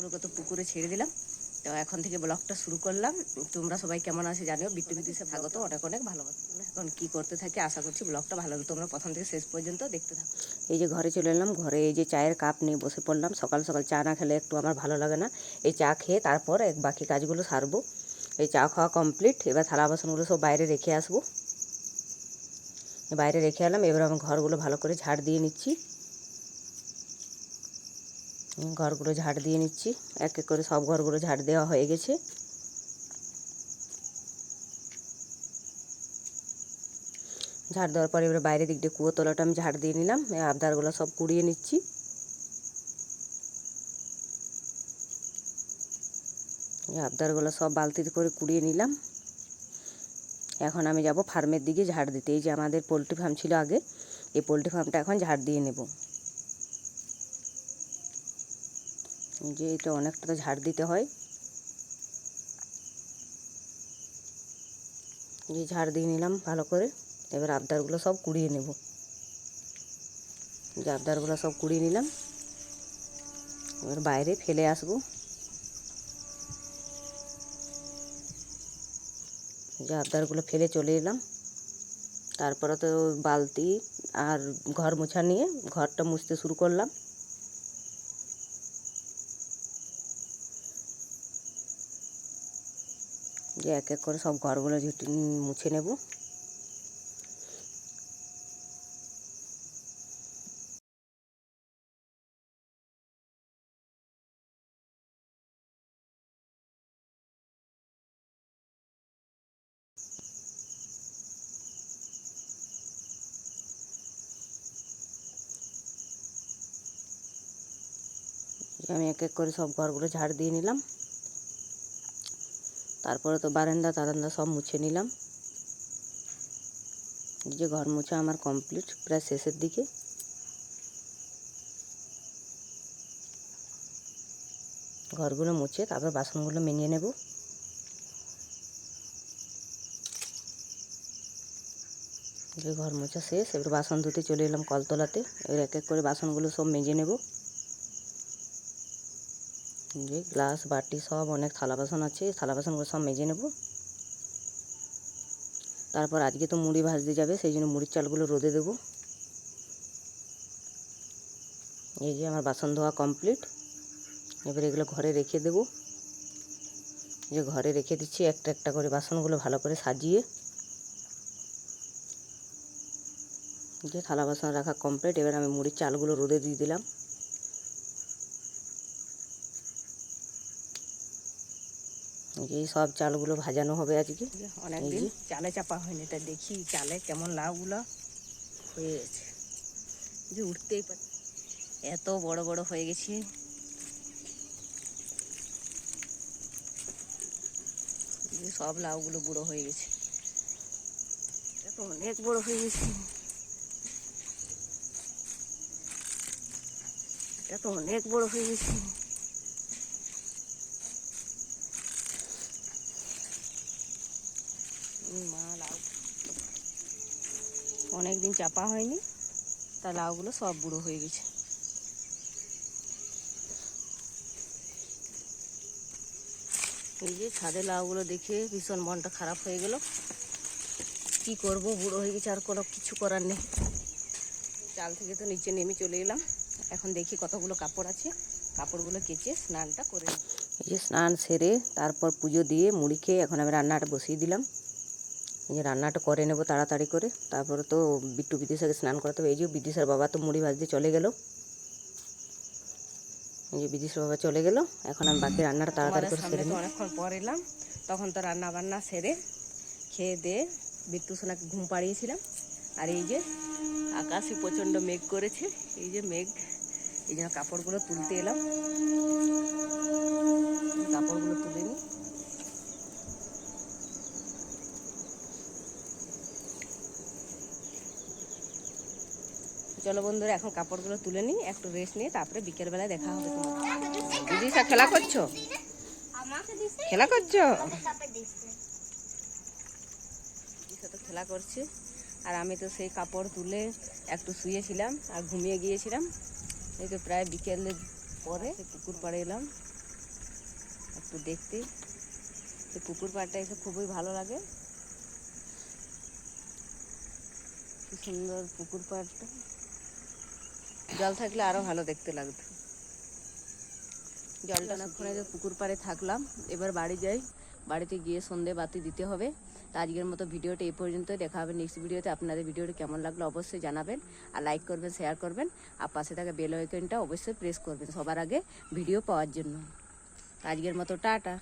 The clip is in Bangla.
মাছগুলোকে তো পুকুরে ছেড়ে দিলাম। তো এখন থেকে ব্লগটা শুরু করলাম। তোমরা সবাই কেমন আছে জানিও। বিট্টু বিদেশে স্বাগত। অনেক অনেক ভালোবাসা। এখন কি করতে থাকি আশা করছি ব্লগটা ভালো তোমরা প্রথম থেকে শেষ পর্যন্ত দেখতে থাকো। এই যে ঘরে চলে এলাম। ঘরে এই যে চায়ের কাপ নিয়ে বসে পড়লাম। সকাল সকাল চা না খেলে একটু আমার ভালো লাগে না। এই চা খেয়ে তারপর এক বাকি কাজগুলো সারবো। এই চা খাওয়া কমপ্লিট এবার থালা বাসনগুলো সব বাইরে রেখে আসব। বাইরে রেখে এলাম। এবার আমি ঘরগুলো ভালো করে ঝাড় দিয়ে নিচ্ছি। ঘরগুলো ঝাড় দিয়ে নিচ্ছি। এক এক করে সব ঘরগুলো ঝাড় দেওয়া হয়ে গেছে। ঝাড় দেওয়ার পরে এবার বাইরের দিক দিয়ে কুয়ো তলাটা আমি ঝাড় দিয়ে নিলাম। আবদারগুলো সব কুড়িয়ে নিচ্ছি। আবদারগুলো সব বালতিতে করে কুড়িয়ে নিলাম। এখন আমি যাব ফার্মের দিকে ঝাড় দিতে। এই যে আমাদের পোলট্রি ফার্ম ছিল আগে, এই পোলট্রি ফার্মটা এখন ঝাড় দিয়ে নেব এই যে এটা অনেকটা তো ঝাড় দিতে হয়। যে ঝাড় দিয়ে নিলাম ভালো করে, এবার আবদারগুলো সব কুড়িয়ে নেব। যে আবদারগুলো সব কুড়িয়ে নিলাম, এবার বাইরে ফেলে আসব। যে আবদারগুলো ফেলে চলে এলাম, তারপরে তো বালতি আর ঘর মোছা নিয়ে ঘরটা মুছতে শুরু করলাম। যে এক এক করে সব ঘরগুলো ঝুটি মুছে নেব। আমি এক এক করে সব ঘরগুলো ঝাড় দিয়ে নিলাম। তারপরে তো বারান্দা তারান্দা সব মুছে নিলাম। যে ঘর মোছা আমার কমপ্লিট প্রায় শেষের দিকে। ঘরগুলো মুছে তারপর বাসনগুলো মেনিয়ে নেব। যে ঘর মোছা শেষ, এবার বাসন ধুতে চলে এলাম কলতলাতে। এবার এক এক করে বাসনগুলো সব মেজে নেব। যে গ্লাস, বাটি সব অনেক থালা বাসন আছে, থালা বাসনগুলো সব মেজে নেব। তারপর আজকে তো মুড়ি ভাজতে যাবে, সেই জন্য মুড়ির চালগুলো রোদে দেবো। এই যে আমার বাসন ধোয়া কমপ্লিট। এবার এগুলো ঘরে রেখে দেব। যে ঘরে রেখে দিচ্ছি একটা একটা করে বাসনগুলো ভালো করে সাজিয়ে। যে থালা বাসন রাখা কমপ্লিট, এবার আমি মুড়ির চালগুলো রোদে দিয়ে দিলাম। এই সব চালগুলো ভাজানো হবে আজকে। অনেকদিন চালে চাপা হয়নি তা দেখি চালে কেমন লাউগুলো হয়ে গেছে যে উঠতেই পার এত বড় বড় হয়ে গেছে। সব লাউগুলো বুড়ো হয়ে গেছে। এটা তো অনেক বড় হয়ে গেছে। এটা তো অনেক বড় হয়ে গেছে। মা, লাউ। অনেক দিন চাপা হয়নি, তা লাউগুলো সব বুড়ো হয়ে গেছে। এই যে ছাদে লাউগুলো দেখে ভীষণ মনটা খারাপ হয়ে গেল। কি করব, বুড়ো হয়ে গেছে, আর কোনো কিছু করার নেই। চাল থেকে তো নিচে নেমে চলে এলাম। এখন দেখি কতগুলো কাপড় আছে। কাপড়গুলো কেচে স্নানটা করে। এই যে স্নান সেরে তারপর পুজো দিয়ে মুড়ি খেয়ে এখন আমি রান্নাটা বসিয়ে দিলাম। যে রান্নাটা করে নেব তাড়াতাড়ি করে। তারপরে তো বিট্টু বিদিশাকে স্নান করাতে হবে। এই যে বিদিশার বাবা তো মুড়ি ভাজতে চলে গেল। এই যে বিদিশার বাবা চলে গেল। এখন আমি বাকি রান্নাটা তাড়াতাড়ি করে সেরে অনেকক্ষণ পর এলাম। তখন তো রান্না বান্না সেরে খেয়ে দিয়ে বিট্টু সোনাকে ঘুম পাড়িয়েছিলাম। আর এই যে আকাশে প্রচণ্ড মেঘ করেছে। এই যে মেঘ এই জন্য কাপড়গুলো তুলতে এলাম। কাপড়গুলো তুলে নিই। চলো বন্ধুরা এখন কাপড়গুলো তুলে নিই, একটু রেস্ট নিয়ে তারপরে বিকেলবেলায় দেখা হবে দিদি সব খেলা করছ? খেলা করছ? সাথে খেলা করছে। আর আমি তো সেই কাপড় তুলে একটু শুয়েছিলাম আর ঘুমিয়ে গিয়েছিলাম। এই তো প্রায় বিকেলের পরে পুকুর পাড়ে এলাম। একটু দেখতে। এই পুকুর পাড়টা এসে খুবই ভালো লাগে। কি সুন্দর পুকুর পাড়টা। জল থাকলে আরও ভালো দেখতে লাগতো। জলটা অনেকক্ষণ আগে পুকুর পাড়ে থাকলাম, এবার বাড়ি যাই। বাড়িতে গিয়ে সন্ধে বাতি দিতে হবে। তো আজকের মতো ভিডিওটা এই পর্যন্ত দেখা হবে নেক্সট ভিডিওতে আপনাদের ভিডিওটা কেমন লাগল অবশ্যই জানাবেন। আর লাইক করবেন শেয়ার করবেন। আর পাশে থাকা বেল আইকনটা অবশ্যই প্রেস করবেন সবার আগে ভিডিও পাওয়ার জন্য। আজকের মতো, টাটা।